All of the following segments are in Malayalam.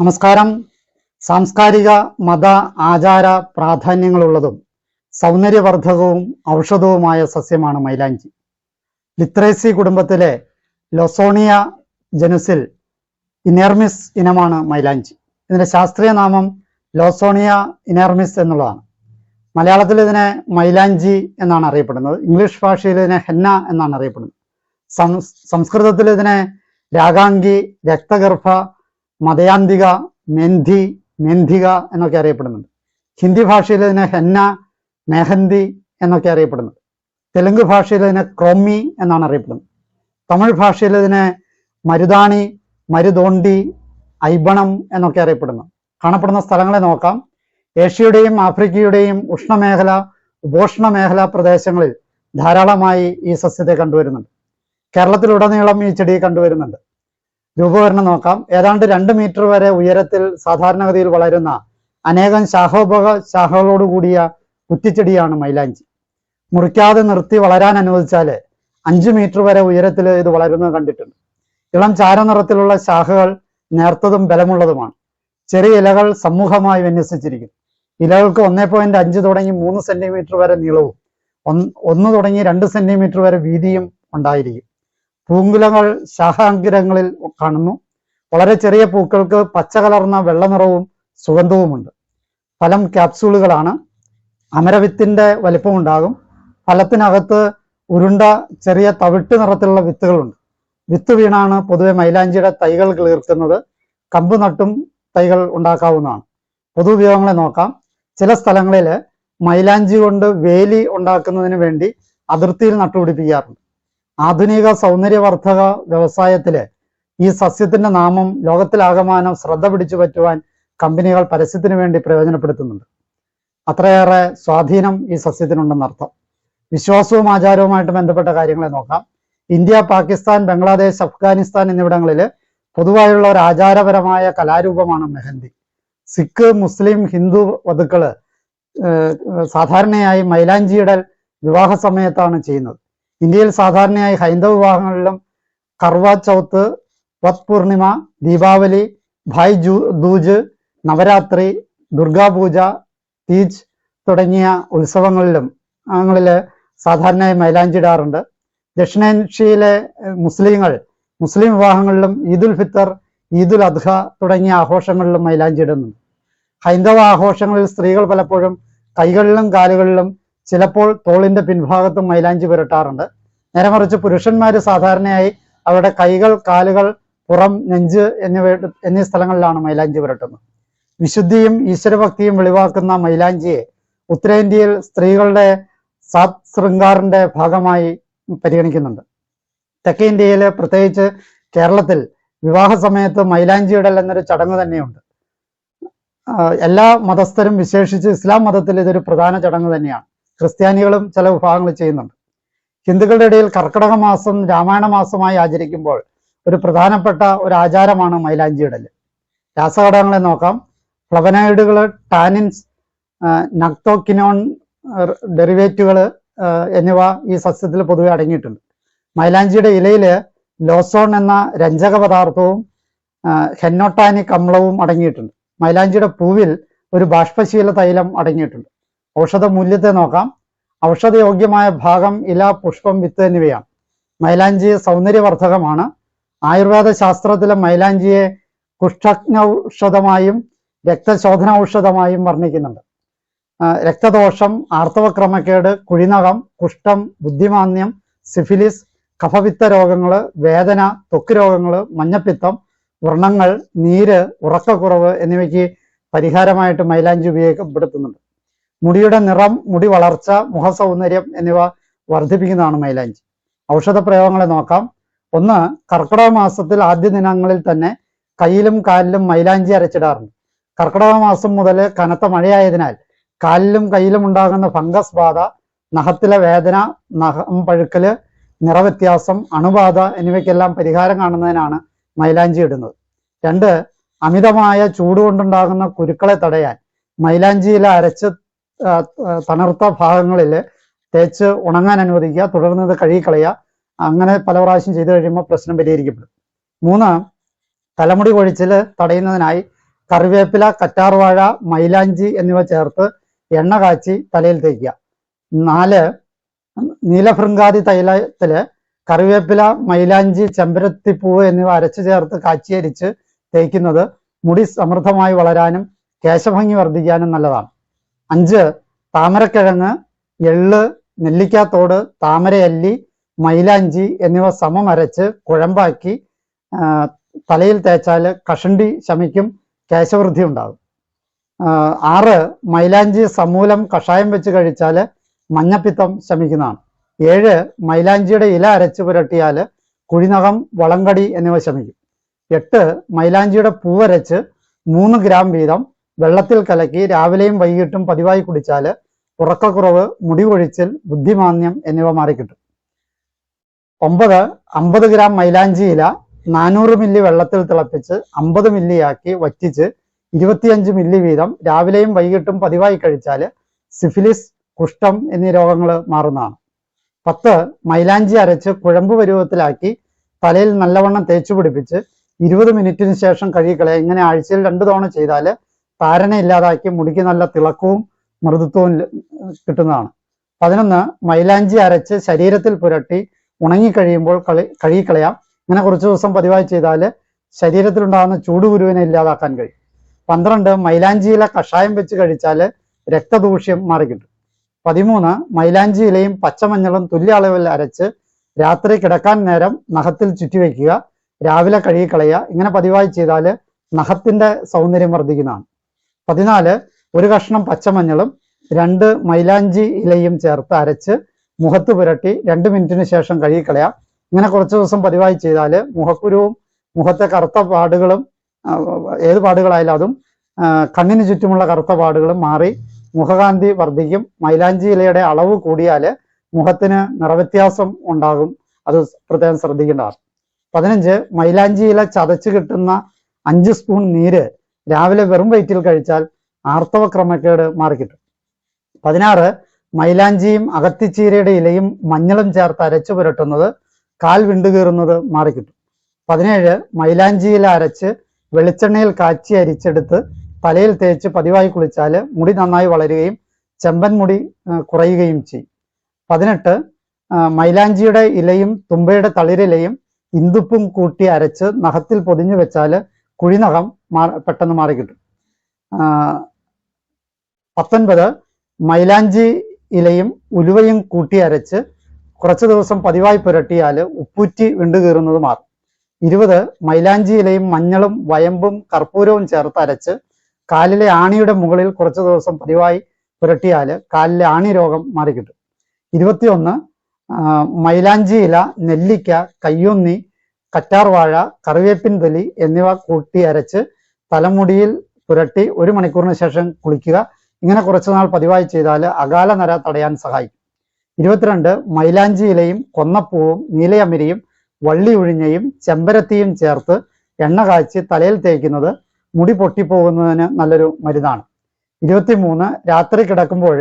നമസ്കാരം. സാംസ്കാരിക മത ആചാര പ്രാധാന്യങ്ങളുള്ളതും സൗന്ദര്യവർദ്ധകവും ഔഷധവുമായ സസ്യമാണ് മൈലാഞ്ചി. ലിത്രേസി കുടുംബത്തിലെ ലൊസോണിയ ജനുസിൽ ഇനേർമിസ് ഇനമാണ് മൈലാഞ്ചി. ഇതിന്റെ ശാസ്ത്രീയ നാമം ലോസോണിയ ഇനേർമിസ് എന്നുള്ളതാണ്. മലയാളത്തിൽ ഇതിനെ മൈലാഞ്ചി എന്നാണ് അറിയപ്പെടുന്നത്. ഇംഗ്ലീഷ് ഭാഷയിൽ ഇതിനെ ഹെന്ന എന്നാണ് അറിയപ്പെടുന്നത്. സംസ്കൃതത്തിൽ ഇതിനെ രാഗാംഗി രക്തഗർഭ മതയാന്തിക മെന്തി മെന്തിക എന്നൊക്കെ അറിയപ്പെടുന്നുണ്ട്. ഹിന്ദി ഭാഷയിൽ ഇതിനെ ഹെന്ന മെഹന്തി എന്നൊക്കെ അറിയപ്പെടുന്നത് തെലുങ്ക് ഭാഷയിൽ ഇതിനെ ക്രോമി എന്നാണ് അറിയപ്പെടുന്നത്. തമിഴ് ഭാഷയിൽ ഇതിനെ മരുതാണി മരുതോണ്ടി ഐബണം എന്നൊക്കെ അറിയപ്പെടുന്നു. കാണപ്പെടുന്ന സ്ഥലങ്ങളെ നോക്കാം. ഏഷ്യയുടെയും ആഫ്രിക്കയുടെയും ഉഷ്ണമേഖല ഉപോഷ്ണ മേഖല പ്രദേശങ്ങളിൽ ധാരാളമായി ഈ സസ്യത്തെ കണ്ടുവരുന്നുണ്ട്. കേരളത്തിലുടനീളം ഈ ചെടി കണ്ടുവരുന്നുണ്ട്. രൂപവരണം നോക്കാം. ഏതാണ്ട് രണ്ട് മീറ്റർ വരെ ഉയരത്തിൽ സാധാരണഗതിയിൽ വളരുന്ന അനേകം ശാഖോപക ശാഖകളോട് കൂടിയ കുറ്റിച്ചെടിയാണ് മൈലാഞ്ചി. മുറിക്കാതെ നിർത്തി വളരാൻ അനുവദിച്ചാൽ അഞ്ചു മീറ്റർ വരെ ഉയരത്തിൽ ഇത് വളരുന്നത് കണ്ടിട്ടുണ്ട്. ഇളം ചാരനിറത്തിലുള്ള ശാഖകൾ നേർത്തതും ബലമുള്ളതുമാണ്. ചെറിയ ഇലകൾ സമൂഹമായി വിന്യസിച്ചിരിക്കുന്നു. ഇലകൾക്ക് ഒന്നേ പോയിന്റ് അഞ്ച് തുടങ്ങി മൂന്ന് സെന്റിമീറ്റർ വരെ നീളവും ഒന്ന് തുടങ്ങി രണ്ട് സെന്റിമീറ്റർ വരെ വീതിയും ഉണ്ടായിരിക്കും. പൂങ്കുലകൾ ശാഖാങ്കിരങ്ങളിൽ കാണുന്നു. വളരെ ചെറിയ പൂക്കൾക്ക് പച്ച കലർന്ന വെള്ളനിറവും സുഗന്ധവുമുണ്ട്. ഫലം ക്യാപ്സൂളുകളാണ് അമരവിത്തിന്റെ വലിപ്പമുണ്ടാകും. ഫലത്തിനകത്ത് ഉരുണ്ട ചെറിയ തവിട്ട് നിറത്തിലുള്ള വിത്തുകളുണ്ട്. വിത്ത് വീണാണ് പൊതുവെ മൈലാഞ്ചിയുടെ തൈകൾ കിളിർക്കുന്നത്. കമ്പ് നട്ടും തൈകൾ ഉണ്ടാക്കാവുന്നതാണ്. പൊതു ഉപയോഗങ്ങളെ നോക്കാം. ചില സ്ഥലങ്ങളിൽ മൈലാഞ്ചി കൊണ്ട് വേലി ഉണ്ടാക്കുന്നതിന് വേണ്ടി അതിർത്തിയിൽ നട്ടുപിടിപ്പിക്കാറുണ്ട്. ആധുനിക സൗന്ദര്യവർദ്ധക വ്യവസായത്തിൽ ഈ സസ്യത്തിന്റെ നാമം ലോകത്തിലാകമാനം ശ്രദ്ധ പിടിച്ചു പറ്റുവാൻ കമ്പനികൾ പരസ്യത്തിന് വേണ്ടി പ്രയോജനപ്പെടുത്തുന്നുണ്ട്. അത്രയേറെ സ്വാധീനം ഈ സസ്യത്തിനുണ്ടെന്നർത്ഥം വിശ്വാസവും ആചാരവുമായിട്ട് ബന്ധപ്പെട്ട കാര്യങ്ങളെ നോക്കാം. ഇന്ത്യ പാകിസ്ഥാൻ ബംഗ്ലാദേശ് അഫ്ഗാനിസ്ഥാൻ എന്നിവിടങ്ങളിൽ പൊതുവായുള്ള ഒരു ആചാരപരമായ കലാരൂപമാണ് മെഹന്തി. സിഖ് മുസ്ലിം ഹിന്ദു വധുക്കൾ സാധാരണയായി മൈലാഞ്ചിയിടൽ വിവാഹ സമയത്താണ് ചെയ്യുന്നത്. ഇന്ത്യയിൽ സാധാരണയായി ഹൈന്ദവ വിവാഹങ്ങളിലും കർവാ ചൗത്ത് വത് പൂർണിമ ദീപാവലി ഭായ് ജൂ ദൂജ് നവരാത്രി ദുർഗാപൂജ തീജ് തുടങ്ങിയ ഉത്സവങ്ങളിലും അങ്ങളിൽ സാധാരണയായി മൈലാഞ്ചിടാറുണ്ട് ദക്ഷിണേഷ്യയിലെ മുസ്ലിങ്ങൾ മുസ്ലിം വിവാഹങ്ങളിലും ഈദുൽ ഫിത്തർ ഈദുൽ അദ്ഹ തുടങ്ങിയ ആഘോഷങ്ങളിലും മൈലാഞ്ചിടുന്നുണ്ട് ഹൈന്ദവ ആഘോഷങ്ങളിൽ സ്ത്രീകൾ പലപ്പോഴും കൈകളിലും കാലുകളിലും ചിലപ്പോൾ തോളിന്റെ പിൻഭാഗത്തും മൈലാഞ്ചി പുരട്ടാറുണ്ട്. നേരെ മറിച്ച് പുരുഷന്മാർ സാധാരണയായി അവരുടെ കൈകൾ കാലുകൾ പുറം നെഞ്ച് എന്നിവ എന്നീ സ്ഥലങ്ങളിലാണ് മൈലാഞ്ചി പുരട്ടുന്നത്. വിശുദ്ധിയും ഈശ്വരഭക്തിയും വെളിവാക്കുന്ന മൈലാഞ്ചിയെ ഉത്തരേന്ത്യയിൽ സ്ത്രീകളുടെ സാത് ശൃംഗാറിന്റെ ഭാഗമായി പരിഗണിക്കുന്നുണ്ട്. തെക്കേ ഇന്ത്യയിലെ പ്രത്യേകിച്ച് കേരളത്തിൽ വിവാഹ സമയത്ത് മൈലാഞ്ചി ഇടൽ എന്നൊരു ചടങ്ങ് തന്നെയുണ്ട്. എല്ലാ മതസ്ഥരും വിശേഷിച്ച് ഇസ്ലാം മതത്തിൽ ഇതൊരു പ്രധാന ചടങ്ങ് തന്നെയാണ്. ക്രിസ്ത്യാനികളും ചില വിഭാഗങ്ങൾ ചെയ്യുന്നുണ്ട്. ഹിന്ദുക്കളുടെ ഇടയിൽ കർക്കിടക മാസം രാമായണ മാസമായി ആചരിക്കുമ്പോൾ ഒരു പ്രധാനപ്പെട്ട ഒരു ആചാരമാണ് മൈലാഞ്ചി ഇടൽ രാസഘടകങ്ങളെ നോക്കാം. ഫ്ലവനൈഡുകൾ ടാനിൻസ് നക്തോക്കിനോൺ ഡെറിവേറ്റുകൾ എന്നിവ ഈ സസ്യത്തിൽ പൊതുവെ അടങ്ങിയിട്ടുണ്ട്. മൈലാഞ്ചിയുടെ ഇലയിൽ ലോസോൺ എന്ന രഞ്ജക പദാർത്ഥവും ഹെന്നോട്ടാനിക് അമ്ലവും അടങ്ങിയിട്ടുണ്ട്. മൈലാഞ്ചിയുടെ പൂവിൽ ഒരു ബാഷ്പശീല തൈലം അടങ്ങിയിട്ടുണ്ട്. ഔഷധ മൂല്യത്തെ നോക്കാം. ഔഷധയോഗ്യമായ ഭാഗം ഇല പുഷ്പം വിത്ത് എന്നിവയാണ്. മൈലാഞ്ചി സൗന്ദര്യവർദ്ധകമാണ്. ആയുർവേദ ശാസ്ത്രത്തിലെ മൈലാഞ്ചിയെ കുഷ്ഠജ്ഞൌഷധമായും രക്തശോധന ഔഷധമായും വർണിക്കുന്നുണ്ട് രക്തദോഷം ആർത്തവക്രമക്കേട് കുഴിനകം കുഷ്ഠം ബുദ്ധിമാന്യം സിഫിലിസ് കഫവിത്ത രോഗങ്ങൾ വേദന ത്വക്ക് രോഗങ്ങൾ മഞ്ഞപ്പിത്തം വ്രണങ്ങൾ നീര് ഉറക്കക്കുറവ് എന്നിവയ്ക്ക് പരിഹാരമായിട്ട് മൈലാഞ്ചി ഉപയോഗപ്പെടുത്തുന്നുണ്ട്. മുടിയുടെ നിറം മുടി വളർച്ച മുഖസൗന്ദര്യം എന്നിവ വർദ്ധിപ്പിക്കുന്നതാണ് മൈലാഞ്ചി. ഔഷധ പ്രയോഗങ്ങളെ നോക്കാം. ഒന്ന് കർക്കിടക മാസത്തിൽ ആദ്യ ദിനങ്ങളിൽ തന്നെ കയ്യിലും കാലിലും മൈലാഞ്ചി അരച്ചിടാറുണ്ട്. കർക്കിടക മാസം മുതൽ കനത്ത മഴയായതിനാൽ കാലിലും കയ്യിലും ഉണ്ടാകുന്ന ഫംഗസ് ബാധ നഖത്തിലെ വേദന നഖം പഴുക്കൽ നിറവ്യത്യാസം അണുബാധ എന്നിവയ്ക്കെല്ലാം പരിഹാരം കാണുന്നതിനാണ് മൈലാഞ്ചി ഇടുന്നത്. രണ്ട് അമിതമായ ചൂട് കൊണ്ടുണ്ടാകുന്ന കുരുക്കളെ തടയാൻ മൈലാഞ്ചിയിൽ അരച്ച് ആ, ഭാഗങ്ങളിൽ തേച്ച് ഉണങ്ങാൻ അനുവദിക്കുക തുടർന്ന് ഇത് കഴുകിക്കളയുക. അങ്ങനെ പല പ്രാവശ്യം ചെയ്തു കഴിയുമ്പോൾ പ്രശ്നം പരിഹരിക്കപ്പെടും. മൂന്ന് തലമുടി കൊഴിച്ചിൽ തടയുന്നതിനായി കറിവേപ്പില കറ്റാർവാഴ മൈലാഞ്ചി എന്നിവ ചേർത്ത് എണ്ണ കാച്ചി തലയിൽ തേക്കുക. നാല് നീലഭൃങ്കാതി തൈലത്തിൽ കറിവേപ്പില മൈലാഞ്ചി ചെമ്പരത്തിപ്പൂവ് എന്നിവ അരച്ചു ചേർത്ത് കാച്ചിയരിച്ച് തേക്കുന്നത് മുടി സമൃദ്ധമായി വളരാനും കേശഭംഗി വർദ്ധിക്കാനും നല്ലതാണ്. അഞ്ച് താമരക്കിഴങ്ങ് എള്ള് നെല്ലിക്കാത്തോട് താമരയല്ലി മൈലാഞ്ചി എന്നിവ സമം അരച്ച് കുഴമ്പാക്കി തലയിൽ തേച്ചാൽ കഷണ്ടി ശമിക്കും കേശവൃദ്ധി ഉണ്ടാകും. ആറ് മൈലാഞ്ചി സമൂലം കഷായം വെച്ച് കഴിച്ചാൽ മഞ്ഞപ്പിത്തം ശമിക്കുന്നതാണ്. ഏഴ് മൈലാഞ്ചിയുടെ ഇല അരച്ച് പുരട്ടിയാൽ കുഴിനകം വളങ്കടി എന്നിവ ശമിക്കും. എട്ട് മൈലാഞ്ചിയുടെ പൂവരച്ച് മൂന്ന് ഗ്രാം വീതം വെള്ളത്തിൽ കലക്കി രാവിലെയും വൈകിട്ടും പതിവായി കുടിച്ചാൽ ഉറക്കക്കുറവ് മുടി കൊഴിച്ചിൽ ബുദ്ധിമാന്യം എന്നിവ മാറിക്കിട്ടും. ഒമ്പത് അമ്പത് ഗ്രാം മൈലാഞ്ചി ഇല നാനൂറ് മില്ലി വെള്ളത്തിൽ തിളപ്പിച്ച് അമ്പത് മില്ലിയാക്കി വറ്റിച്ച് ഇരുപത്തിയഞ്ച് മില്ലി വീതം രാവിലെയും വൈകിട്ടും പതിവായി കഴിച്ചാൽ സിഫിലിസ് കുഷ്ഠം എന്നീ രോഗങ്ങൾ മാറുന്നതാണ്. പത്ത് മൈലാഞ്ചി അരച്ച് കുഴമ്പ് പരുവത്തിലാക്കി തലയിൽ നല്ലവണ്ണം തേച്ചു പിടിപ്പിച്ച് ഇരുപത് മിനിറ്റിന് ശേഷം കഴുകിക്കളയുക. ഇങ്ങനെ ആഴ്ചയിൽ രണ്ടു തവണ ചെയ്താൽ താരനെ ഇല്ലാതാക്കി മുടിക്ക് നല്ല തിളക്കവും മൃദുത്വവും കിട്ടുന്നതാണ്. പതിനൊന്ന് മൈലാഞ്ചി അരച്ച് ശരീരത്തിൽ പുരട്ടി ഉണങ്ങിക്കഴിയുമ്പോൾ കളി കഴുകിക്കളയാം. ഇങ്ങനെ കുറച്ച് ദിവസം പതിവായി ചെയ്താൽ ശരീരത്തിലുണ്ടാകുന്ന ചൂടുകുരുവിനെ ഇല്ലാതാക്കാൻ കഴിയും. പന്ത്രണ്ട് മൈലാഞ്ചിയില കഷായം വെച്ച് കഴിച്ചാൽ രക്തദൂഷ്യം മാറിക്കിട്ടും പതിമൂന്ന് മൈലാഞ്ചി ഇലയും പച്ചമഞ്ഞളും തുല്യ അളവിൽ അരച്ച് രാത്രി കിടക്കാൻ നേരം നഖത്തിൽ ചുറ്റിവെക്കുക രാവിലെ കഴുകിക്കളയുക ഇങ്ങനെ പതിവായി ചെയ്താൽ നഖത്തിന്റെ സൗന്ദര്യം വർദ്ധിക്കുന്നതാണ്. പതിനാല് ഒരു കഷ്ണം പച്ചമഞ്ഞളും രണ്ട് മൈലാഞ്ചി ഇലയും ചേർത്ത് അരച്ച് മുഖത്ത് പുരട്ടി രണ്ട് മിനിറ്റിന് ശേഷം കഴുകിക്കളയാം. ഇങ്ങനെ കുറച്ച് ദിവസം പതിവായി ചെയ്താൽ മുഖക്കുരുവും മുഖത്തെ കറുത്ത പാടുകളും ഏത് പാടുകളായാലും അതും കണ്ണിന് ചുറ്റുമുള്ള കറുത്ത പാടുകളും മാറി മുഖകാന്തി വർദ്ധിക്കും. മൈലാഞ്ചി ഇലയുടെ അളവ് കൂടിയാൽ മുഖത്തിന് നിറവ്യത്യാസം ഉണ്ടാകും. അത് പ്രത്യേകം ശ്രദ്ധിക്കേണ്ടതാണ്. പതിനഞ്ച് മൈലാഞ്ചി ഇല ചതച്ച് കിട്ടുന്ന അഞ്ച് സ്പൂൺ നീര് രാവിലെ വെറും വയറ്റിൽ കഴിച്ചാൽ ആർത്തവ ക്രമക്കേട് മാറിക്കിട്ടും. പതിനാറ് മൈലാഞ്ചിയും അകത്തിച്ചീരയുടെ ഇലയും മഞ്ഞളും ചേർത്ത് അരച്ച് പുരട്ടുന്നത് കാൽ വിണ്ടുകീറുന്നത് മാറിക്കിട്ടും. പതിനേഴ് മൈലാഞ്ചി ഇല അരച്ച് വെളിച്ചെണ്ണയിൽ കാച്ചി അരിച്ചെടുത്ത് തലയിൽ തേച്ച് പതിവായി കുളിച്ചാൽ മുടി നന്നായി വളരുകയും ചെമ്പൻ മുടി കുറയുകയും ചെയ്യും. പതിനെട്ട് മൈലാഞ്ചിയുടെ ഇലയും തുമ്പയുടെ തളിരിലയും ഇന്ദുപ്പും കൂട്ടി അരച്ച് നഖത്തിൽ പൊതിഞ്ഞു വെച്ചാൽ കുഴിനഖം പെട്ടെന്ന് മാറിക്കിട്ടും പത്തൊൻപത് മൈലാഞ്ചി ഇലയും ഉലുവയും കൂട്ടി അരച്ച് കുറച്ച് ദിവസം പതിവായി പുരട്ടിയാൽ ഉപ്പൂറ്റി വിണ്ടുകീറുന്നത് മാറും. ഇരുപത് മൈലാഞ്ചി ഇലയും മഞ്ഞളും വയമ്പും കർപ്പൂരവും ചേർത്ത് അരച്ച് കാലിലെ ആണിയുടെ മുകളിൽ കുറച്ച് ദിവസം പതിവായി പുരട്ടിയാൽ കാലിലെ ആണി രോഗം മാറിക്കിട്ടും ഇരുപത്തിയൊന്ന് മൈലാഞ്ചി ഇല നെല്ലിക്ക കയ്യൊന്നി കറ്റാർവാഴ കറിവേപ്പിൻ തൊലി എന്നിവ കൂട്ടി അരച്ച് തലമുടിയിൽ പുരട്ടി ഒരു മണിക്കൂറിന് ശേഷം കുളിക്കുക. ഇങ്ങനെ കുറച്ചു നാൾ പതിവായി ചെയ്താൽ അകാല നര തടയാൻ സഹായിക്കും. ഇരുപത്തിരണ്ട് മൈലാഞ്ചി ഇലയും കൊന്നപ്പൂവും നീലയമിരിയും വള്ളി ഉഴിഞ്ഞയും ചെമ്പരത്തിയും ചേർത്ത് എണ്ണ കാച്ചി തലയിൽ തേക്കുന്നത് മുടി പൊട്ടിപ്പോകുന്നതിന് നല്ലൊരു മരുന്നാണ്. ഇരുപത്തിമൂന്ന് രാത്രി കിടക്കുമ്പോൾ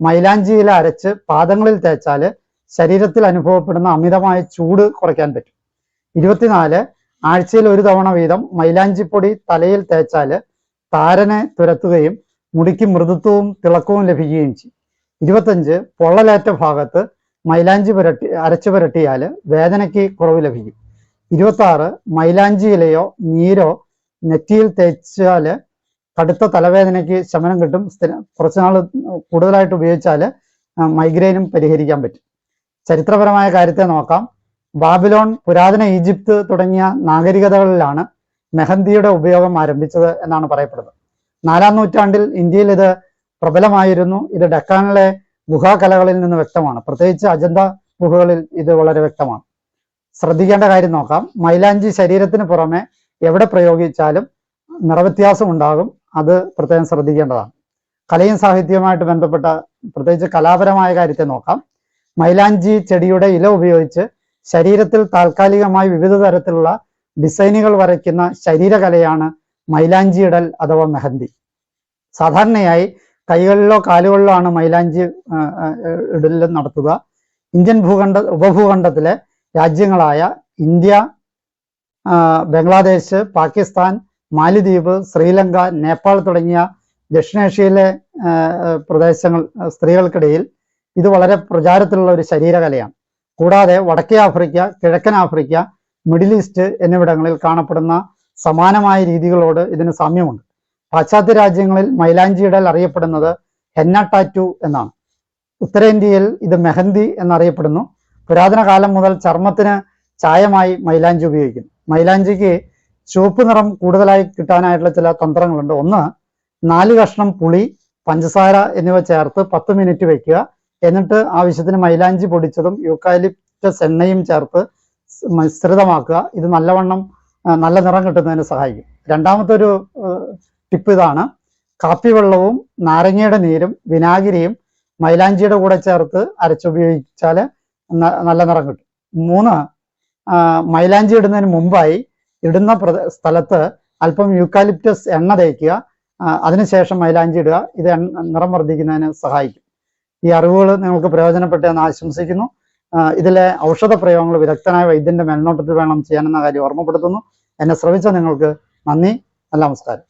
മൈലാഞ്ചി ഇല അരച്ച് പാദങ്ങളിൽ തേച്ചാൽ ശരീരത്തിൽ അനുഭവപ്പെടുന്ന അമിതമായ ചൂട് കുറയ്ക്കാൻ പറ്റും. ഇരുപത്തിനാല് ആഴ്ചയിൽ ഒരു തവണ വീതം മൈലാഞ്ചിപ്പൊടി തലയിൽ തേച്ചാൽ താരനെ തുരത്തുകയും മുടിക്ക് മൃദുത്വവും തിളക്കവും ലഭിക്കുകയും ചെയ്യും. ഇരുപത്തഞ്ച് പൊള്ളലേറ്റ ഭാഗത്ത് മൈലാഞ്ചി പുരട്ടി അരച്ചു പുരട്ടിയാൽ വേദനയ്ക്ക് കുറവ് ലഭിക്കും. ഇരുപത്തി ആറ് മൈലാഞ്ചി ഇലയോ നീരോ നെറ്റിയിൽ തേച്ചാൽ കടുത്ത തലവേദനയ്ക്ക് ശമനം കിട്ടും. കുറച്ചുനാൾ കൂടുതലായിട്ട് ഉപയോഗിച്ചാൽ മൈഗ്രെയിനും പരിഹരിക്കാൻ പറ്റും. ചരിത്രപരമായ കാര്യത്തെ നോക്കാം. ബാബിലോൺ പുരാതന ഈജിപ്ത് തുടങ്ങിയ നാഗരികതകളിലാണ് മെഹന്തിയുടെ ഉപയോഗം ആരംഭിച്ചത് എന്നാണ് പറയപ്പെടുന്നത്. നാലാം നൂറ്റാണ്ടിൽ ഇന്ത്യയിൽ ഇത് പ്രബലമായിരുന്നു. ഇത് ഡക്കാനിലെ ഗുഹാകലകളിൽ നിന്ന് വ്യക്തമാണ്. പ്രത്യേകിച്ച് അജന്ത ഗുഹകളിൽ ഇത് വളരെ വ്യക്തമാണ്. ശ്രദ്ധിക്കേണ്ട കാര്യം നോക്കാം. മൈലാഞ്ചി ശരീരത്തിന് പുറമെ എവിടെ പ്രയോഗിച്ചാലും നിറവ്യത്യാസം ഉണ്ടാകും. അത് പ്രത്യേകം ശ്രദ്ധിക്കേണ്ടതാണ്. കലയും സാഹിത്യവുമായിട്ട് ബന്ധപ്പെട്ട പ്രത്യേകിച്ച് കലാപരമായ കാര്യത്തെ നോക്കാം. മൈലാഞ്ചി ചെടിയുടെ ഇല ഉപയോഗിച്ച് ശരീരത്തിൽ താൽക്കാലികമായി വിവിധ തരത്തിലുള്ള ഡിസൈനുകൾ വരയ്ക്കുന്ന ശരീരകലയാണ് മൈലാഞ്ചിയിടൽ അഥവാ മെഹന്തി. സാധാരണയായി കൈകളിലോ കാലുകളിലോ ആണ് മൈലാഞ്ചി ഇടൽ നടത്തുക. ഇന്ത്യൻ ഭൂഖണ്ഡ ഉപഭൂഖണ്ഡത്തിലെ രാജ്യങ്ങളായ ഇന്ത്യ ബംഗ്ലാദേശ് പാകിസ്ഥാൻ മാലിദ്വീപ് ശ്രീലങ്ക നേപ്പാൾ തുടങ്ങിയ ദക്ഷിണേഷ്യയിലെ പ്രദേശങ്ങൾ സ്ത്രീകൾക്കിടയിൽ ഇത് വളരെ പ്രചാരത്തിലുള്ള ഒരു ശരീരകലയാണ്. കൂടാതെ വടക്കേ ആഫ്രിക്ക കിഴക്കൻ ആഫ്രിക്ക മിഡിൽ ഈസ്റ്റ് എന്നിവിടങ്ങളിൽ കാണപ്പെടുന്ന സമാനമായ രീതികളോട് ഇതിന് സാമ്യമുണ്ട്. പാശ്ചാത്യ രാജ്യങ്ങളിൽ മൈലാഞ്ചിയിടൽ അറിയപ്പെടുന്നത് ഹെന്ന ടാറ്റു എന്നാണ്. ഉത്തരേന്ത്യയിൽ ഇത് മെഹന്തി എന്നറിയപ്പെടുന്നു. പുരാതന കാലം മുതൽ ചർമ്മത്തിന് ചായമായി മൈലാഞ്ചി ഉപയോഗിക്കുന്നു. മൈലാഞ്ചിക്ക് ചുവപ്പ് നിറം കൂടുതലായി കിട്ടാനായിട്ടുള്ള ചില തന്ത്രങ്ങളുണ്ട്. ഒന്ന് നാല് കഷ്ണം പുളി പഞ്ചസാര എന്നിവ ചേർത്ത് പത്ത് മിനിറ്റ് വെക്കുക. എന്നിട്ട് ആവശ്യത്തിന് മൈലാഞ്ചി പൊടിച്ചതും യൂക്കാലിപ്റ്റസ് എണ്ണയും ചേർത്ത് മിശ്രിതമാക്കുക ഇത് നല്ലവണ്ണം നല്ല നിറം കിട്ടുന്നതിന് സഹായിക്കും. രണ്ടാമത്തെ ഒരു ടിപ്പ് ഇതാണ്. കാപ്പി വെള്ളവും നാരങ്ങയുടെ നീരും വിനാഗിരിയും മൈലാഞ്ചിയുടെ കൂടെ ചേർത്ത് അരച്ചുപയോഗിച്ചാൽ നല്ല നിറം കിട്ടും. മൂന്ന് മൈലാഞ്ചി ഇടുന്നതിന് മുമ്പായി ഇടുന്ന സ്ഥലത്ത് അല്പം യൂക്കാലിപ്റ്റസ് എണ്ണ തേക്കുക. അതിനുശേഷം മൈലാഞ്ചി ഇടുക. ഇത് നിറം വർദ്ധിക്കുന്നതിന് സഹായിക്കും. ഈ അറിവുകൾ നിങ്ങൾക്ക് പ്രയോജനപ്പെട്ടെന്ന് ആശംസിക്കുന്നു. ഇതിലെ ഔഷധ പ്രയോഗങ്ങൾ വിദഗ്ധനായ വൈദ്യന്റെ മേൽനോട്ടത്തിൽ വേണം ചെയ്യാനെന്ന കാര്യം ഓർമ്മപ്പെടുത്തുന്നു. എന്നെ ശ്രവിച്ച നിങ്ങൾക്ക് നന്ദി. നമസ്കാരം.